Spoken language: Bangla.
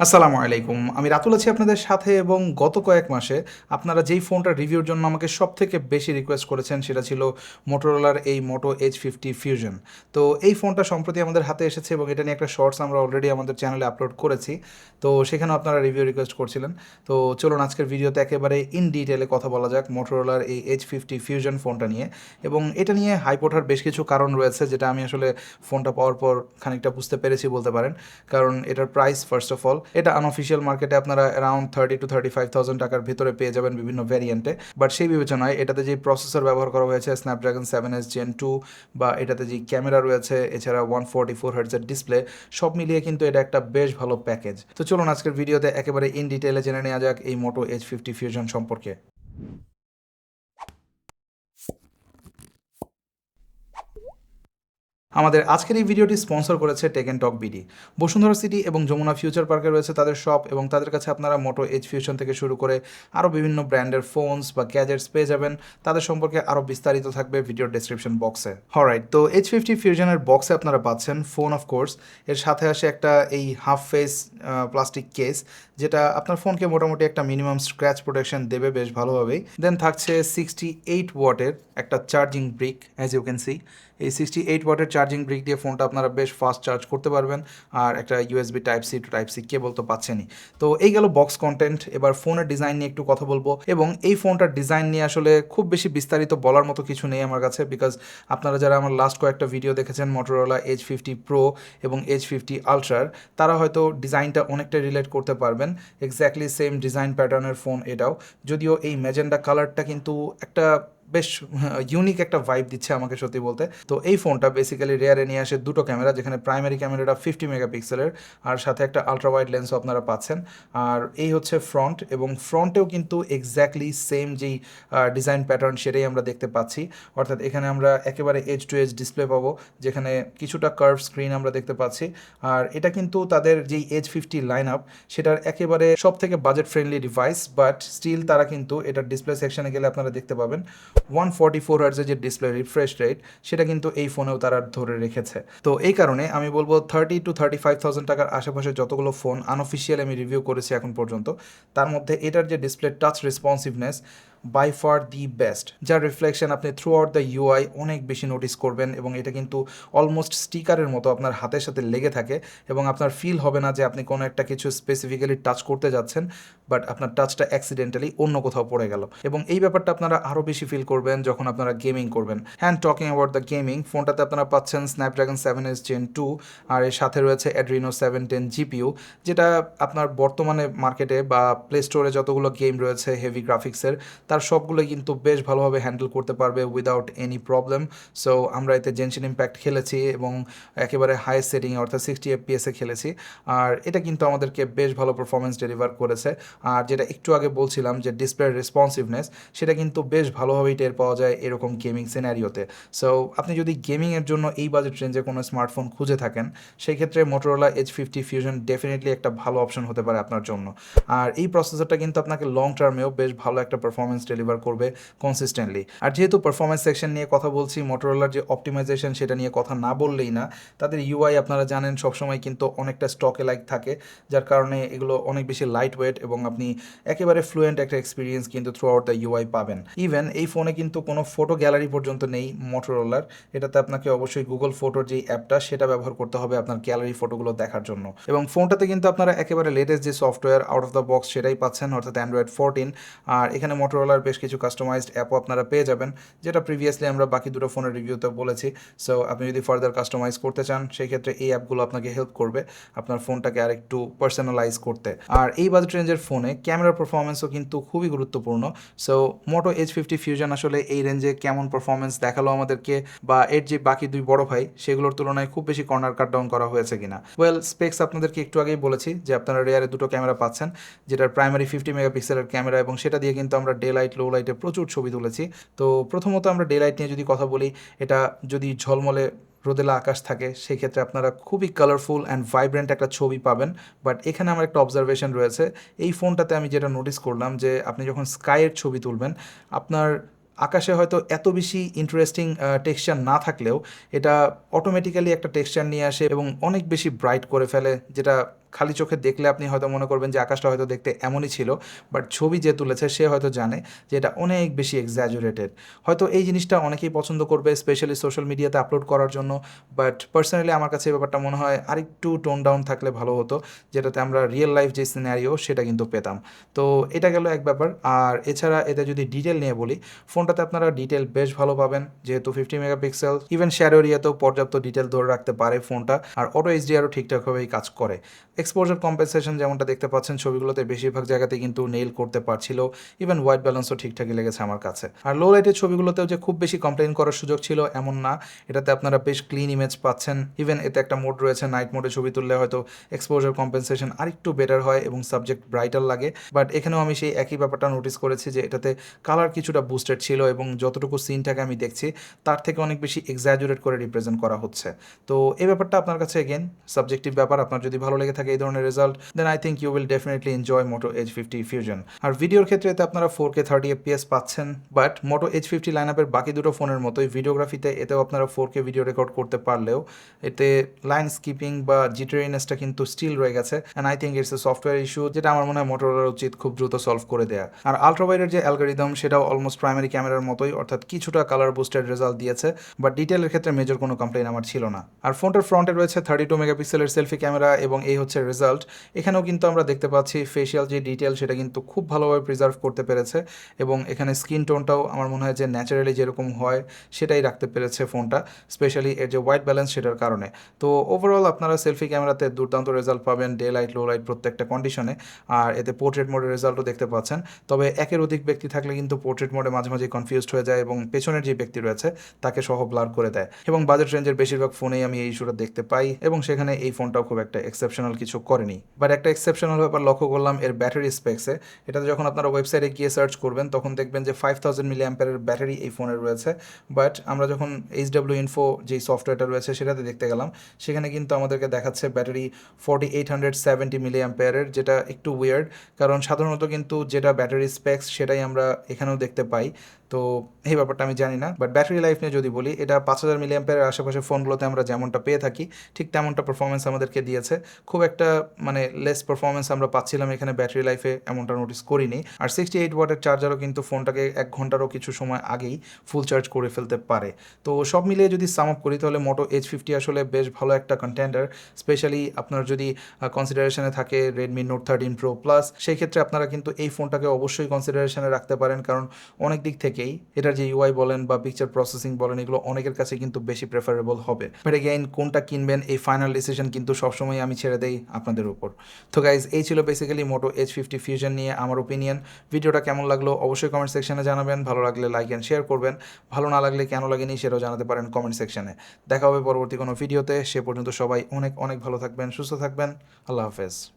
আসসালামু আলাইকুম। আমি রাতুল আছি আপনাদের সাথে এবং গত কয়েক মাসে আপনারা যেই ফোনটা রিভিউর জন্য আমাকে সব থেকে বেশি রিকোয়েস্ট করেছেন সেটা ছিল মোটোরোলার এই মোটো এইচ ফিফটি ফিউশন তো এই ফোনটা সম্প্রতি আমাদের হাতে এসেছে এবং এটা নিয়ে একটা শর্টস আমরা অলরেডি আমাদের চ্যানেলে আপলোড করেছি। তো সেখানেও আপনারা রিভিউ রিকোয়েস্ট করছিলেন। তো চলুন আজকের ভিডিওতে একেবারে ইন ডিটেলে কথা বলা যাক মোটোরোলার এই এইচ ফিফটি ফিউশন ফোনটা নিয়ে এবং এটা নিয়ে হাইপ ওঠার বেশ কিছু কারণ রয়েছে যেটা আমি আসলে ফোনটা পাওয়ার পর খানিকটা বুঝতে পেরেছি বলতে পারেন। কারণ এটার প্রাইস ফার্স্ট অফ অল এটা আনঅফিসিয়াল মার্কেটে আপনারা around thirty two thirty five thousand টাকার ভিতরে পেয়ে যাবেন বিভিন্ন ভ্যারিয়েন্টে বাট সেই বিবেচনায় এটাতে যে প্রসেসর ব্যবহার করা হয়েছে Snapdragon seven S Gen two বা এটাতে যে ক্যামেরা রয়েছে, এছাড়া ওয়ান ফোর্টি ফোর হার্টসের ডিসপ্লে সব মিলিয়ে কিন্তু এটা একটা বেশ ভালো প্যাকেজ তো চলুন আজকের ভিডিওতে একেবারে ইন ডিটেলে জেনে নেওয়া যাক এই মোটো এইচ ফিফটি ফিউশন সম্পর্কে। আমাদের আজকের এই ভিডিওটি স্পন্সর করেছে taken talk BD Bashundhara city এবং যমুনা ফিউচার পার্কে রয়েছে তাদের শপ এবং তাদের কাছে আপনারা মোটো এইচ ফিউশন থেকে শুরু করে আরও বিভিন্ন ব্র্যান্ডের ফোনস বা গ্যাজেটস পেয়ে যাবেন। তাদের সম্পর্কে আরও বিস্তারিত থাকবে ভিডিওর ডেসক্রিপশন বক্সে হরাইট তো এইচ ফিফটি ফিউশনের বক্সে আপনারা পাচ্ছেন ফোন অফ কোর্স এর সাথে আসে একটা এই হাফ ফেস প্লাস্টিক কেস যেটা আপনার ফোনকে মোটামুটি একটা মিনিমাম স্ক্র্যাচ প্রোটেকশন দেবে বেশ ভালোভাবেই। দেন থাকছে সিক্সটি এইট ওয়াটের একটা charging brick as you can see এই সিক্সটি এইট ওয়াটের চার্জিং ব্রিক দিয়ে ফোনটা আপনারা বেশ ফাস্ট চার্জ করতে পারবেন। আর একটা USB type C to type C cable তো পাচ্ছেনই। তো এই গেল বক্স কন্টেন্ট এবার ফোনের ডিজাইন নিয়ে একটু কথা বলব। এবং এই ফোনটার ডিজাইন নিয়ে আসলে খুব বেশি বিস্তারিত বলার মতো কিছু নেই আমার কাছে বিকজ আপনারা যারা আমার লাস্ট কয়েকটা ভিডিও দেখেছেন মোটরোলা এইচ ফিফটি প্রো এবং এইচ ফিফটি আলট্রার তারা হয়তো ডিজাইনটা অনেকটা রিলেট করতে পারবেন। এক্স্যাক্টলি সেম ডিজাইন প্যাটার্নের ফোন এটাও। যদিও এই ম্যাজেন্ডা কালারটা কিন্তু একটা বেশ ইউনিক একটা ভাইব দিচ্ছে আমাকে সত্যি বলতে। তো এই ফোনটা বেসিক্যালি রেয়ারে নিয়ে আসে দুটো ক্যামেরা যেখানে প্রাইমারি ক্যামেরাটা ফিফটি মেগাপিক্সেলের আর সাথে একটা আলট্রা ওয়াইড লেন্সও আপনারা পাচ্ছেন। আর এই হচ্ছে ফ্রন্ট এবং ফ্রন্টেও কিন্তু এক্স্যাক্টলি সেম যেই ডিজাইন প্যাটার্ন সেটাই আমরা দেখতে পাচ্ছি। অর্থাৎ এখানে আমরা একেবারে এজ টু এজ ডিসপ্লে পাবো, যেখানে কিছুটা কার্ভ স্ক্রিন আমরা দেখতে পাচ্ছি। আর এটা কিন্তু তাদের যেই এজ ফিফটি লাইন আপ সেটার একেবারে সব থেকে budget friendly device but still তারা কিন্তু এটার ডিসপ্লে সেকশনে গেলে আপনারা দেখতে পাবেন। ওয়ান ফর্টি ফোর হার্জের যে ডিসপ্লে রিফ্রেশ রেট সেটা কিন্তু এই ফোনেও তারা ধরে রেখেছে। তো এই কারণে আমি বলব thirty two thirty five thousand টাকার আশেপাশে যতগুলো ফোন আনঅফিসিয়াল আমি রিভিউ করেছি এখন পর্যন্ত, তার মধ্যে এটার যে display touch responsiveness by far the best যার রিফ্লেকশন আপনি থ্রু আউট দ্য ইউআই অনেক বেশি নোটিস করবেন এবং এটা কিন্তু অলমোস্ট স্টিকারের মতো আপনার হাতের সাথে লেগে থাকে এবং আপনার ফিল হবে না যে আপনি কোনো একটা কিছু স্পেসিফিক্যালি টাচ করতে যাচ্ছেন বাট আপনার টাচটা অ্যাক্সিডেন্টালি অন্য কোথাও পড়ে গেল। এবং এই ব্যাপারটা আপনারা আরও বেশি ফিল করবেন যখন আপনারা গেমিং করবেন। And talking about the gaming ফোনটাতে আপনারা পাচ্ছেন Snapdragon seven S Gen two আর এর সাথে রয়েছে অ্যাড্রিনো সেভেন টেন জিপিউ যেটা আপনার বর্তমানে মার্কেটে বা প্লে স্টোরে যতগুলো গেম রয়েছে হেভি গ্রাফিক্সের তার সবগুলো কিন্তু বেশ ভালোভাবে হ্যান্ডেল করতে পারবে উইদাউট এনি প্রবলেম সো আমরা এতে জেনশন ইম্প্যাক্ট খেলেছি এবং একেবারে হাই সেটিং অর্থাৎ সিক্সটি এফপিএসে খেলেছি। আর এটা কিন্তু আমাদেরকে বেশ ভালো পারফরমেন্স ডেলিভার করেছে। আর যেটা একটু আগে বলছিলাম যে ডিসপ্লের রেসপন্সিভনেস সেটা কিন্তু বেশ ভালোভাবেই টের পাওয়া যায় এরকম গেমিং সিনারিওতে সো আপনি যদি গেমিংয়ের জন্য এই বাজেট রেঞ্জে কোনো স্মার্টফোন খুঁজে থাকেন সেই ক্ষেত্রে Motorola H fifty Fusion definitely একটা ভালো অপশন হতে পারে আপনার জন্য। আর এই প্রসেসরটা কিন্তু আপনাকে লং টার্মেও বেশ ভালো একটা পারফরমেন্স ডেলিভার করবে কনসিস্টেন্টলি আর যেহেতু পারফরমেন্স সেকশন নিয়ে কথা বলছি মোটোরোলার যে অপটিমাইজেশন সেটা নিয়ে কথা না বললেই না, তাদের ইউআই আপনারা জানেন সবসময় কিন্তু অনেকটা স্টকে লাইক থাকে, যার কারণে এগুলো অনেক বেশি লাইট ওয়েট এবং আপনি একেবারে ফ্লুয়েন্ট একটা এক্সপিরিয়েন্স কিন্তু থ্রু আউট দ্য ইউআই পাবেন। ইভেন এই ফোনে কিন্তু কোনো ফটো গ্যালারি পর্যন্ত নেই মোটোরোলার এটাতে আপনাকে অবশ্যই গুগল ফটোর যে অ্যাপটা, সেটা ব্যবহার করতে হবে আপনার গ্যালারি ফটোগুলো দেখার জন্য। এবং ফোনটাতে কিন্তু আপনারা একেবারে লেটেস্ট যে software out of the box সেটাই পাচ্ছেন, অর্থাৎ অ্যান্ড্রয়েড ফোরটিন আর এখানে মোটোরোলার বেশ কিছু কাস্টমাইজড অ্যাপও আপনারা পেয়ে যাবেন, যেটা প্রিভিয়াসলি আমরা বাকি দুটো ফোনের রিভিউতে বলেছি। সো আপনি যদি ফার্দার কাস্টমাইজ করতে চান সেই ক্ষেত্রে এই অ্যাপগুলো আপনাকে হেল্প করবে আপনার ফোনটাকে আরেকটু পার্সোনালাইজ করতে। আর এই বাজেট রেঞ্জের ফোনে ক্যামেরা পারফরমেন্সও কিন্তু খুবই গুরুত্বপূর্ণ। So Moto H fifty Fusion আসলে এই রেঞ্জে কেমন পারফরমেন্স দেখাল আমাদেরকে বা এর যে বাকি দুই বড় ভাই, সেগুলোর তুলনায় খুব বেশি কর্নার কাট ডাউন করা হয়েছে কিনা। ওয়েল স্পেক্স আপনাদেরকে একটু আগেই বলেছি যে আপনারা রেয়ারে দুটো ক্যামেরা পাচ্ছেন, যেটার প্রাইমারি ফিফটি মেগাপিক্সেলের ক্যামেরা এবং সেটা দিয়ে কিন্তু আমরা ডে লাইট লো লাইটে প্রচুর ছবি তুলেছি। তো প্রথমত আমরা ডে লাইট নিয়ে যদি কথা বলি, এটা যদি ঝলমলে রোদেলা আকাশ থাকে সেই ক্ষেত্রে আপনারা খুবই কালারফুল অ্যান্ড ভাইব্রেন্ট একটা ছবি পাবেন। বাট এখানে আমার একটা অবজারভেশন রয়েছে। এই ফোনটাতে আমি যেটা নোটিস করলাম যে, আপনি যখন স্কাইয়ের ছবি তুলবেন, আপনার আকাশে হয়তো এত বেশি ইন্টারেস্টিং টেক্সচার না থাকলেও এটা অটোমেটিক্যালি একটা টেক্সচার নিয়ে আসে এবং অনেক বেশি ব্রাইট করে ফেলে, যেটা খালি চোখে দেখলে আপনি হয়তো মনে করবেন যে আকাশটা হয়তো দেখতে এমনই ছিল বাট ছবি যে তুলেছে সে হয়তো জানে যে এটা অনেক বেশি এক্সাজুরেটেড হয়তো এই জিনিসটা অনেকেই পছন্দ করবে স্পেশালি সোশ্যাল মিডিয়াতে আপলোড করার জন্য বাট পার্সোনালি আমার কাছে এই ব্যাপারটা মনে হয় আরেকটু টোন ডাউন থাকলে ভালো হতো, যেটাতে আমরা রিয়েল লাইফ যে সিনারিও সেটা কিন্তু পেতাম। তো এটা গেল এক ব্যাপার, আর এছাড়া এতে যদি ডিটেল নিয়ে বলি, ফোনটাতে আপনারা ডিটেল বেশ ভালো পাবেন, যেহেতু ফিফটি মেগাপিক্সেল ইভেন শ্যারো এরিয়াতেও পর্যাপ্ত ডিটেল ধরে রাখতে পারে ফোনটা, আর অটো এইচডিআরও ঠিকঠাকভাবেই কাজ করে। এক্সপোজার কম্পেনসেশন যেমনটা দেখতে পাচ্ছেন, ছবিগুলোতে বেশিরভাগ জায়গাতে কিন্তু নেইল করতে পারছিল। ইভেন হোয়াইট ব্যালেন্সও ঠিকঠাকই লেগেছে আমার কাছে। আর লো লাইটের ছবিগুলোতেও যে খুব বেশি কমপ্লেন করার সুযোগ ছিল এমন না। এটাতে আপনারা বেশ ক্লিন ইমেজ পাচ্ছেন। ইভেন এতে একটা মোড রয়েছে নাইট মোডে ছবি তুললে হয়তো এক্সপোজার কম্পেনসেশন আরেকটু বেটার হয় এবং সাবজেক্ট ব্রাইটার লাগে। বাট এখানেও আমি সেই একই ব্যাপারটা নোটিস করেছি যে এটাতে কালার কিছুটা বুস্টেড ছিল এবং যতটুকু সিনটাকে আমি দেখছি, তার থেকে অনেক বেশি এক্সাজুরেট করে রিপ্রেজেন্ট করা হচ্ছে। তো এই ব্যাপারটা আপনার কাছে এগেন সাবজেক্টিভ ব্যাপার। আপনার যদি ভালো লেগে থাকে এই ধরনের result then I think you will definitely enjoy Moto H fifty Fusion আর ভিডিওর ক্ষেত্রে এতে আপনারা ফোর কে থার্টি এফপিএস পাচ্ছেন but Moto H fifty line আপের বাকি দুটো ফোনের মতোই ভিডিওগ্রাফিতে এতেও আপনারা ফোর কে ভিডিও রেকর্ড করতে পারলেও, এতে লাইন স্কিপিং বা জিটারিনেসটা কিন্তু স্টিল রয়ে গেছে and I think it's a software issue যেটা আমার মনে হয় মোটরোলার উচিত খুব দ্রুত সলভ করে দেয়া। আর আলট্রাওয়াইডের যে অ্যালগোরিদম সেটাও অলমোস্ট প্রাইমারি ক্যামেরার মতোই, অর্থাৎ কিছুটা কালার বুস্টেড রেজাল্ট দিয়েছে বাট ডিটেলের ক্ষেত্রে মেজর কোনো কমপ্লেন আমার ছিল না। আর ফোনটার ফ্রন্টে রয়েছে থার্টি টু মেগাপিক্সেলের সেলফি ক্যামেরা এবং এই হচ্ছে রেজাল্ট এখানেও কিন্তু আমরা দেখতে পাচ্ছি ফেশিয়াল যে ডিটেল সেটা কিন্তু খুব ভালোভাবে প্রিজার্ভ করতে পেরেছে এবং এখানে স্কিন টোনটাও আমার মনে হয় যে ন্যাচারালি যেরকম হয় সেটাই রাখতে পেরেছে ফোনটা স্পেশালি এর যে হোয়াইট ব্যালেন্স সেটার কারণে। তো ওভারঅল আপনারা সেলফি ক্যামেরাতে দুর্দান্ত রেজাল্ট পাবেন ডে লাইট লো লাইট প্রত্যেকটা কন্ডিশনে আর এতে পোর্ট্রেট মোডের রেজাল্টও দেখতে পাচ্ছেন। তবে একের অধিক ব্যক্তি থাকলে কিন্তু পোর্ট্রেট মোডে মাঝে মাঝে কনফিউজড হয়ে যায় এবং পেছনের যে ব্যক্তি রয়েছে তাকে সহ ব্লার করে দেয়। এবং বাজেট রেঞ্জের বেশিরভাগ ফোনেই আমি এই ইস্যুটা দেখতে পাই এবং সেখানে এই ফোনটাও খুব একটা এক্সেপশনাল কিছু করেনি। বাট একটা এক্সেপশনাল ব্যাপার লক্ষ্য করলাম, এর ব্যাটারি স্পেক্সে এটাতে যখন আপনারা ওয়েবসাইটে গিয়ে সার্চ করবেন, তখন দেখবেন যে ফাইভ থাউজেন্ড মিলি অ্যাম্পারের ব্যাটারি এই ফোনের রয়েছে। বাট আমরা যখন এইচ ডাব্লিউ ইনফো যেই সফটওয়্যারটা রয়েছে, সেটাতে দেখতে গেলাম, সেখানে কিন্তু আমাদেরকে দেখাচ্ছে battery forty eight hundred seventy মিলি অ্যাম্পায়ারের যেটা একটু উইয়ার্ড কারণ সাধারণত কিন্তু যেটা ব্যাটারি স্পেক্স সেটাই আমরা এখানেও দেখতে পাই। তো এই ব্যাপারটা আমি জানি না বাট ব্যাটারি লাইফ নিয়ে যদি বলি, এটা পাঁচ হাজার মিলি অ্যাম্পায়ারের আশেপাশে ফোনগুলোতে আমরা যেমনটা পেয়ে থাকি, ঠিক তেমনটা পারফরমেন্স আমাদেরকে দিয়েছে। খুব একটা মানে লেস পারফরমেন্স আমরা পাচ্ছিলাম এখানে ব্যাটারি লাইফে এমনটা নোটিস করিনি। আর সিক্সটি এইট ওয়াটের চার্জারও কিন্তু ফোনটাকে এক ঘন্টারও কিছু সময় আগেই ফুল চার্জ করে ফেলতে পারে। তো সব মিলিয়ে যদি সাম আপ করি, তাহলে মোটো এইচ ফিফটি আসলে বেশ ভালো একটা কন্টেন্ডার স্পেশালি আপনার যদি কনসিডারেশনে থাকে Redmi Note thirteen Pro Plus সেই ক্ষেত্রে আপনারা কিন্তু এই ফোনটাকে অবশ্যই কনসিডারেশনে রাখতে পারেন। কারণ অনেক দিক থেকেই এটার যে ইউআই বলেন বা পিকচার প্রসেসিং বলেন, এগুলো অনেকের কাছে কিন্তু বেশি প্রেফারেবল হবে। বাট এগেইন কোনটা কিনবেন, এই ফাইনাল ডিসিশন কিন্তু সবসময় আমি ছেড়ে দেই আপনাদের উপর। তো গাইজ এই ছিল basically Moto H fifty Fusion নিয়ে আমার ওপিনিয়ন ভিডিওটা কেমন লাগল অবশ্যই কমেন্ট সেকশনে জানাবেন। ভালো লাগলে লাইক অ্যান্ড শেয়ার করবেন। ভালো না লাগলে কেন লাগেনি সেটাও জানাতে পারেন কমেন্ট সেকশনে দেখা হবে পরবর্তী কোনো ভিডিওতে সে পর্যন্ত সবাই অনেক অনেক ভালো থাকবেন, সুস্থ থাকবেন। আল্লাহ হাফেজ।